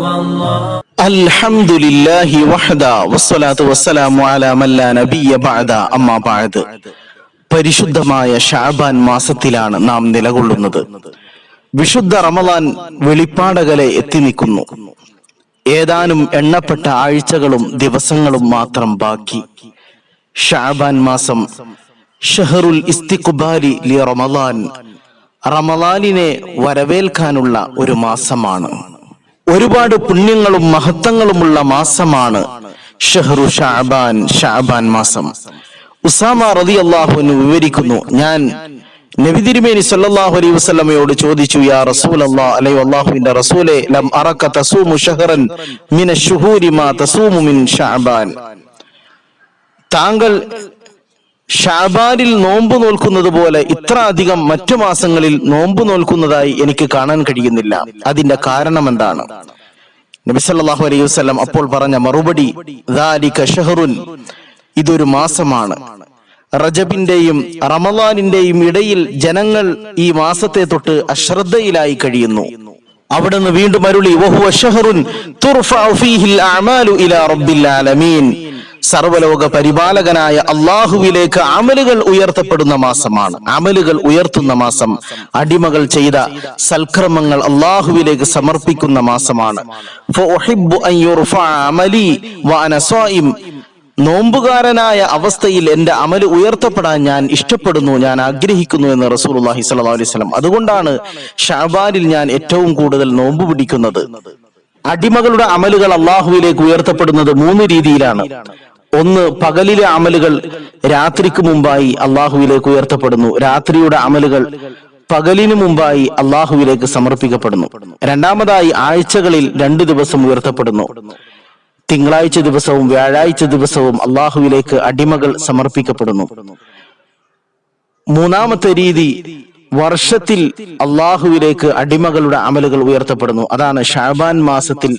الله الحمد لله وحده والصلاة والسلام على من لا نبي بعد أما بعد പരിശുദ്ധമായ ഷാബാൻ മാസത്തിലാണ് നാം നിലകൊള്ളുന്നത് വിശുദ്ധ റമദാൻ വെളിപ്പാടകലെ എത്തി നിൽക്കുന്നു ഏതാനും എണ്ണപ്പെട്ട ആഴ്ചകളും ദിവസങ്ങളും മാത്രം ബാക്കി ഷാബാൻ മാസം ഷഹറുൽ ഇസ്തിഖുബാലി ലി റമദാൻ റമദാനിനെ വരവേൽക്കാനുള്ള ഒരു മാസമാണ് ഒരുപാട് പുണ്യങ്ങളും മഹത്വങ്ങളുമുള്ള മാസമാണ് ഷെഹ്റു ഷാബാൻ ഷാബാൻ മാസം. ഉസാമ റതി അള്ളാഹുവിന് വിവരിക്കുന്നു ഞാൻ നബി തിരുമേനി സല്ലല്ലാഹു അലൈഹി വസല്ലമയോട് ചോദിച്ചു യാ റസൂൽ അല്ലാഹ് അലൈഹി അള്ളാഹുവിന്റെ റസൂലേ ലം അറക തസൂമു ഷഹറൻ മിന ശുഹൂരി മാ തസൂമു മിൻ ശഅബാൻ താങ്കൾ ഷാബാനിൽ നോമ്പ് നോൽക്കുന്നത് പോലെ ഇത്ര അധികം മറ്റു മാസങ്ങളിൽ നോമ്പ് നോൽക്കുന്നതായി എനിക്ക് കാണാൻ കഴിയുന്നില്ല. അതിന്റെ കാരണം എന്താണ്? നബിസല്ലാഹു അലൈഹി വസല്ലം അപ്പോൾ പറഞ്ഞ മറുപടി "ദാലിക ഷഹറുൻ ഇതൊരു മാസമാണ്. റജബിന്റെയും റമദാനിന്റെയും ഇടയിൽ ജനങ്ങൾ ഈ മാസത്തെ തൊട്ട് അശ്രദ്ധയിലായി കഴിയുന്നു. അവിടുന്ന് വീണ്ടും അരുളി സർവലോക പരിപാലകനായ അള്ളാഹുവിലേക്ക് അമലുകൾ ഉയർത്തപ്പെടുന്ന മാസമാണ്. അമലുകൾ ഉയർത്തുന്ന മാസം അടിമകൾ ചെയ്ത സൽക്രമങ്ങൾ അള്ളാഹുവിലേക്ക് സമർപ്പിക്കുന്ന മാസമാണ്. നോമ്പുകാരനായ അവസ്ഥയിൽ എന്റെ അമൽ ഉയർത്തപ്പെടാൻ ഞാൻ ഇഷ്ടപ്പെടുന്നു ഞാൻ ആഗ്രഹിക്കുന്നു എന്ന് അള്ളാഹി അലൈഹി വസല്ലം. അതുകൊണ്ടാണ് ഷാബാനിൽ ഞാൻ ഏറ്റവും കൂടുതൽ നോമ്പ് പിടിക്കുന്നത്. അടിമകളുടെ അമലുകൾ അള്ളാഹുവിലേക്ക് ഉയർത്തപ്പെടുന്നത് മൂന്ന് രീതിയിലാണ്. ഒന്ന് പകലിലെ അമലുകൾ രാത്രിക്ക് മുമ്പായി അള്ളാഹുവിലേക്ക് ഉയർത്തപ്പെടുന്നു. രാത്രിയുടെ അമലുകൾ പകലിനു മുമ്പായി അള്ളാഹുവിലേക്ക് സമർപ്പിക്കപ്പെടുന്നു. രണ്ടാമതായി ആഴ്ചകളിൽ രണ്ടു ദിവസം ഉയർത്തപ്പെടുന്നു. തിങ്കളാഴ്ച ദിവസവും വ്യാഴാഴ്ച ദിവസവും അള്ളാഹുവിലേക്ക് അടിമകൾ സമർപ്പിക്കപ്പെടുന്നു. മൂന്നാമത്തെ രീതി വർഷത്തിൽ അള്ളാഹുവിലേക്ക് അടിമകളുടെ അമലുകൾ ഉയർത്തപ്പെടുന്നു. അതാണ് ഷാബാൻ മാസത്തിൽ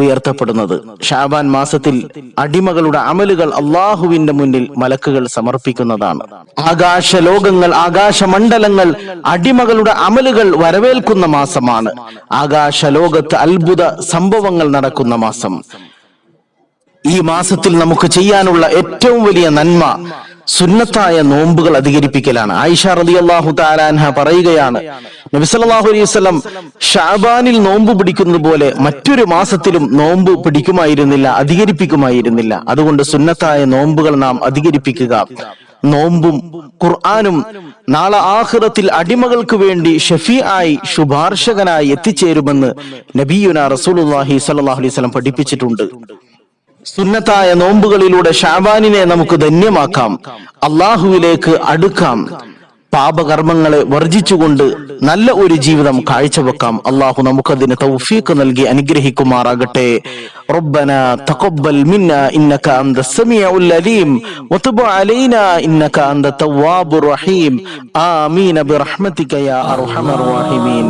ഉയർത്തപ്പെടുന്നത്. ഷാബാൻ മാസത്തിൽ അടിമകളുടെ അമലുകൾ അള്ളാഹുവിന്റെ മുന്നിൽ മലക്കുകൾ സമർപ്പിക്കുന്നതാണ്. ആകാശ ലോകങ്ങൾ ആകാശമണ്ഡലങ്ങൾ അടിമകളുടെ അമലുകൾ വരവേൽക്കുന്ന മാസമാണ്. ആകാശ ലോകത്ത് അത്ഭുത സംഭവങ്ങൾ നടക്കുന്ന മാസം. ഈ മാസത്തിൽ നമുക്ക് ചെയ്യാനുള്ള ഏറ്റവും വലിയ നന്മ സുന്നത്തായ നോമ്പുകൾ അധികരിപ്പിക്കലാണ്. ആയിഷ റതി അള്ളാഹു താലാൻഹ പറയുകയാണ് നബിസല്ലാഹു അലൈഹി വസ്ലം ഷാബാനിൽ നോമ്പ് പിടിക്കുന്നത് പോലെ മറ്റൊരു മാസത്തിലും നോമ്പ് പിടിക്കുമായിരുന്നില്ല അധികരിപ്പിക്കുമായിരുന്നില്ല. അതുകൊണ്ട് സുന്നത്തായ നോമ്പുകൾ നാം അധികരിപ്പിക്കുക. നോമ്പും ഖുർആാനും നാളെ ആഹ്റത്തിൽ അടിമകൾക്ക് വേണ്ടി ഷഫി ആയി ശുപാർശകനായി എത്തിച്ചേരുമെന്ന് നബിയുന റസൂൽ സല്ലാഹു അലൈഹി പഠിപ്പിച്ചിട്ടുണ്ട്. സുന്നത്തായ നോമ്പുകളിലൂടെ ഷാബാനിനെ നമുക്ക് ധന്യമാക്കാം അള്ളാഹുവിലേക്ക് അടുക്കാം പാപകർമ്മങ്ങളെ വർജിച്ചുകൊണ്ട് നല്ല ഒരു ജീവിതം കാഴ്ചവെക്കാം അള്ളാഹു നമുക്കതിന് തൗഫീഖ് നൽകി അനുഗ്രഹിക്കുമാറാകട്ടെ ربنا تقبل منا انك انت السميع العليم وتب علينا انك انت التواب الرحيم امين برحمتك يا ارحم الراحمين